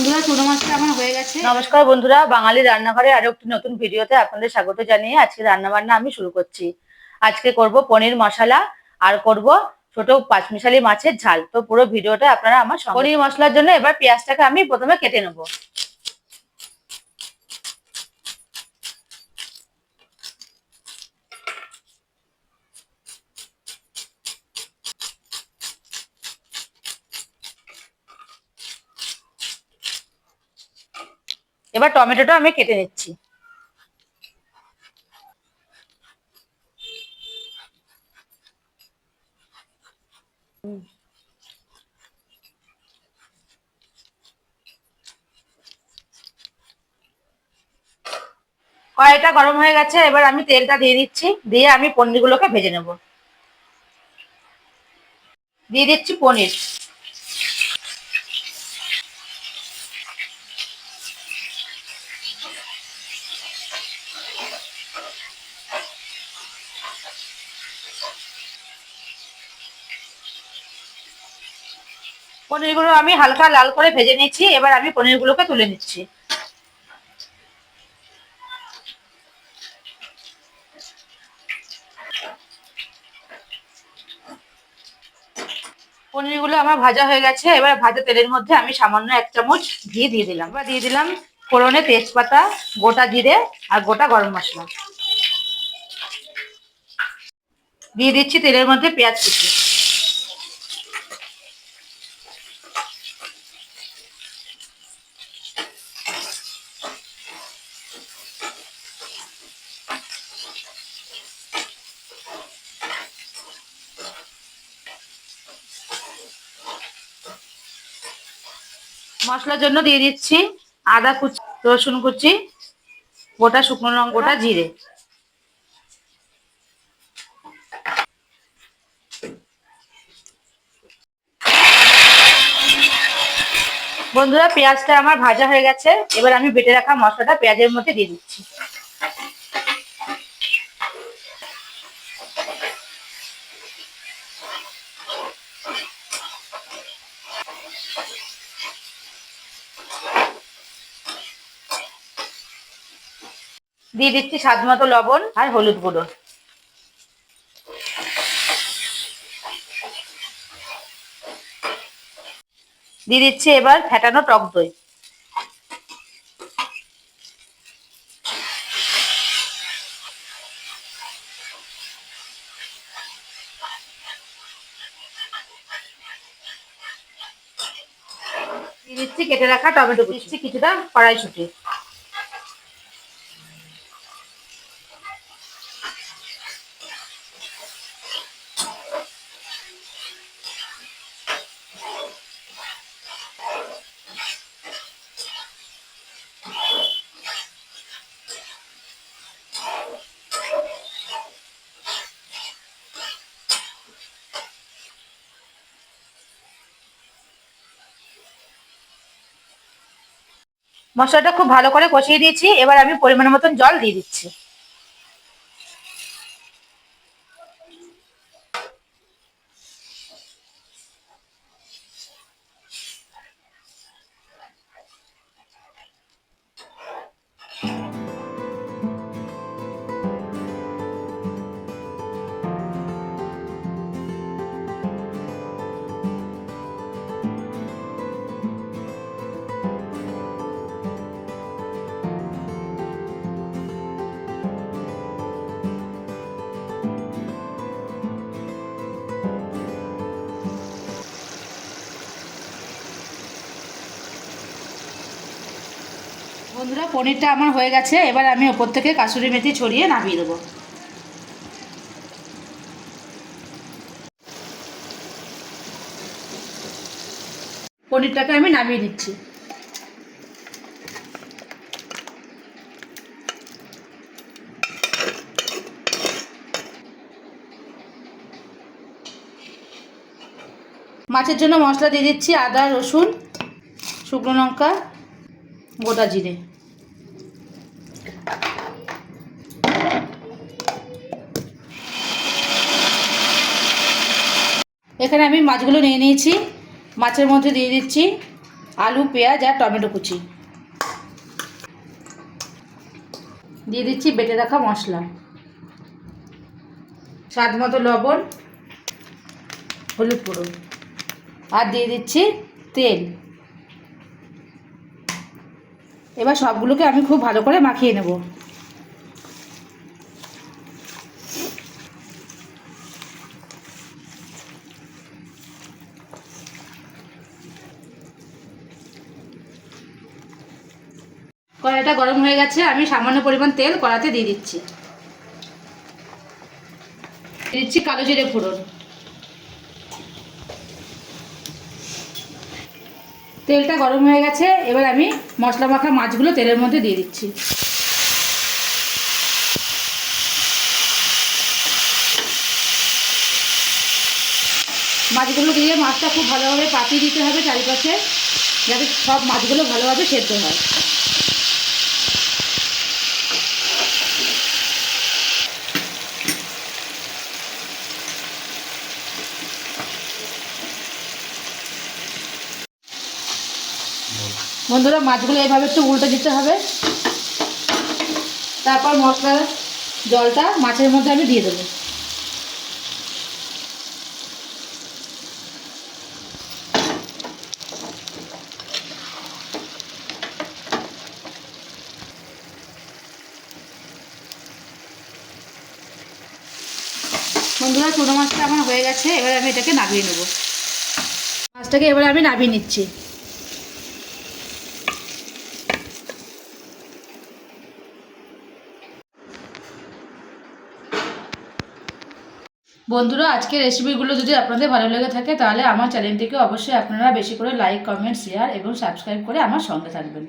বন্ধুরা চুনো মাছটা আমার হয়ে গেছে। নমস্কার বন্ধুরা বাঙালি রান্নাঘরে আরও একটি নতুন ভিডিওতে আপনাদের স্বাগত জানিয়ে আজকে রান্না বান্না আমি শুরু করছি। আজকে করব পনির মশলা আর করব ছোট পাঁচমিশালি মাছের ঝাল। তো পুরো ভিডিওটা আপনারা আমার পনির মশলার জন্য এবার পেঁয়াজটাকে আমি প্রথমে কেটে নেব। এবার টমেটোটা আমি কেটে নিচ্ছি। কড়াইটা গরম হয়ে গেছে, এবার আমি তেলটা দিয়ে দিচ্ছি, দিয়ে আমি পনিরগুলোকে ভেজে নেব। দিয়ে দিচ্ছি পনির। পনিরগুলো আমি হালকা লাল করে ভেজে নিচ্ছি এবার আমি পনিরগুলোকে তুলে নিচ্ছি। পনিরগুলো আমার ভাজা হয়ে গেছে, এবার ভাজা তেলের মধ্যে আমি সামান্য এক চামচ ঘি দিয়ে দিলাম। এবার দিয়ে দিলাম ফোড়নে তেজপাতা, গোটা জিরে আর গোটা গরম মশলা। দিয়ে দিচ্ছি তেলের মধ্যে পেঁয়াজ কুচি। মশলার জন্য দিয়ে দিচ্ছি আদা কুচি, রসুন কুচি, গোটা শুকনো লঙ্কা গোটা জিরে। বন্ধুরা, পেঁয়াজটা আমার ভাজা হয়ে গেছে। এবার আমি বেটে রাখা মশলাটা পেঁয়াজের মধ্যে দিয়ে দিচ্ছি। দিয়ে দিচ্ছি স্বাদ মতো লবণ আর হলুদ গুঁড়ো। দিয়ে দিচ্ছি এবার ফেটানো টক দই। দিচ্ছি কেটে রাখা টমেটো দিচ্ছি কিছুটা কড়াইশুটি। মশলাটা খুব ভালো করে কষিয়ে দিয়েছি এবার আমি পরিমাণ মতন জল দিয়ে দিচ্ছি। বন্ধুরা, পনিরটা আমার হয়ে গেছে। এবার আমি ওপর থেকে কাসুরি মেথি ছড়িয়ে নামিয়ে দেবো। পনিরটাকে আমি নামিয়ে দিচ্ছি মাছের জন্য মশলা দিয়ে দিচ্ছি আদা, রসুন, শুকনো লঙ্কা, গোটা জিরে। এখানে আমি মাছগুলো নিয়ে নিয়েছি। মাছের মধ্যে দিয়ে দিচ্ছি আলু, পেঁয়াজ আর টমেটো কুচি। দিয়ে দিচ্ছি বেটে রাখা মশলা। স্বাদ মতো লবণ, হলুদ গুঁড়ো। আর দিয়ে দিচ্ছি তেল। এবার সবগুলোকে আমি খুব ভালো করে মাখিয়ে নেব। কড়াইটা গরম হয়ে গেছে, আমি সামান্য পরিমাণ তেল কড়াতে দিয়ে দিচ্ছি। দিচ্ছি কালো জিরে ফোড়ন। তেলটা গরম হয়ে গেছে, এবার আমি মশলা মাখা মাছগুলো তেলের মধ্যে দিয়ে দিচ্ছি। মাছগুলো দিয়ে মাছটা খুব ভালোভাবে পাতিয়ে দিতে হবে চারিপাশে, যাতে সব মাছগুলো ভালোভাবে সেদ্ধ হয়। বন্ধুরা মাছগুলো এভাবে একটু উল্টে দিতে হবে। তারপর মশলার জলটা মাছের মধ্যে আমি দিয়ে দেবো। বন্ধুরা চুনো মাছটা আমার হয়ে গেছে, এবার আমি এটাকে নামিয়ে নেব। মাছটাকে এবার আমি নামিয়ে নিচ্ছি। বন্ধুরা, আজকের রেসিপিগুলো যদি আপনাদের ভালো লেগে থাকে, তাহলে আমার চ্যানেলটিকে অবশ্যই আপনারা বেশি করে লাইক কমেন্ট শেয়ার এবং সাবস্ক্রাইব করে আমার সঙ্গে থাকবেন।